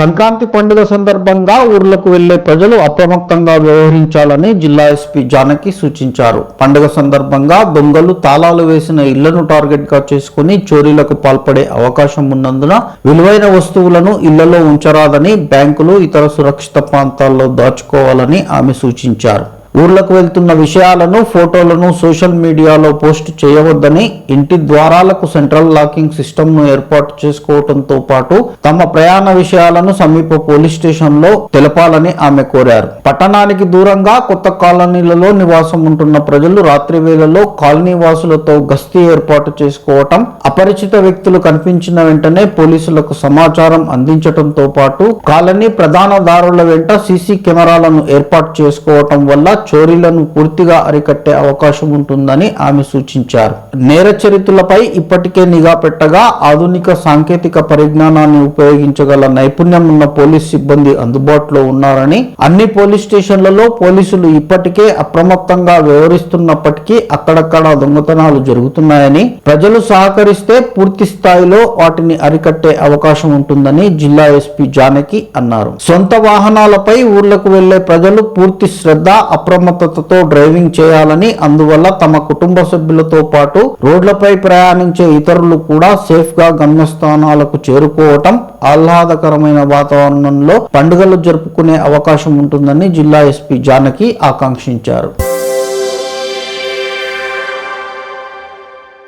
సంక్రాంతి పండుగ సందర్భంగా ఊర్లకు వెళ్ళే ప్రజలు అప్రమత్తంగా వ్యవహరించాలని జిల్లా ఎస్పీ జానకి సూచించారు. పండుగ సందర్భంగా దొంగలు తాళాలు వేసిన ఇళ్ళను టార్గెట్గా చేసుకుని చోరీలకు పాల్పడే అవకాశం ఉన్నందున విలువైన వస్తువులను ఇళ్ళలో ఉంచరాదని బ్యాంకులు ఇతర సురక్షిత ప్రాంతాల్లో దాచుకోవాలని ఆమె సూచించారు. ఊర్లకు వెళ్తున్న విషయాలను ఫోటోలను సోషల్ మీడియాలో పోస్ట్ చేయవద్దని ఇంటి ద్వారాలకు సెంట్రల్ లాకింగ్ సిస్టమ్ను ఏర్పాటు చేసుకోవడంతో పాటు తమ ప్రయాణ విషయాలను సమీప పోలీస్ స్టేషన్లో తెలపాలని ఆమె కోరారు. పట్టణానికి దూరంగా కొత్త కాలనీలలో నివాసం ఉంటున్న ప్రజలు రాత్రి వేళలో కాలనీ వాసులతో గస్తీ ఏర్పాటు చేసుకోవటం అపరిచిత వ్యక్తులు కనిపించిన వెంటనే పోలీసులకు సమాచారం అందించడంతో పాటు కాలనీ ప్రధాన దారుల వెంట సీసీ కెమెరాలను ఏర్పాటు చేసుకోవటం వల్ల చోరీలను పూర్తిగా అరికట్టే అవకాశం ఉంటుందని ఆమె సూచించారు. నేర చరిత్రలపై ఇప్పటికే నిఘా పెట్టగా ఆధునిక సాంకేతిక పరిజ్ఞానాన్ని ఉపయోగించగల నైపుణ్యం ఉన్న పోలీస్ సిబ్బంది అందుబాటులో ఉన్నారని అన్ని పోలీస్ స్టేషన్లలో పోలీసులు ఇప్పటికే అప్రమత్తంగా వ్యవహరిస్తున్నప్పటికీ అక్కడక్కడ దొంగతనాలు జరుగుతున్నాయని ప్రజలు సహకరిస్తే పూర్తి స్థాయిలో వాటిని అరికట్టే అవకాశం ఉంటుందని జిల్లా ఎస్పీ జానకి అన్నారు. సొంత వాహనాలపై ఊర్లకు వెళ్ళే ప్రజలు పూర్తి శ్రద్ధ అప్రమత్తతతో డ్రైవింగ్ చేయాలని అందువల్ల తమ కుటుంబ సభ్యులతో పాటు రోడ్లపై ప్రయాణించే ఇతరులు కూడా సేఫ్గా గమ్యస్థానాలకు చేరుకోవటం ఆహ్లాదకరమైన వాతావరణంలో పండుగలు జరుపుకునే అవకాశం ఉంటుందని జిల్లా ఎస్పీ జానకి ఆకాంక్షించారు.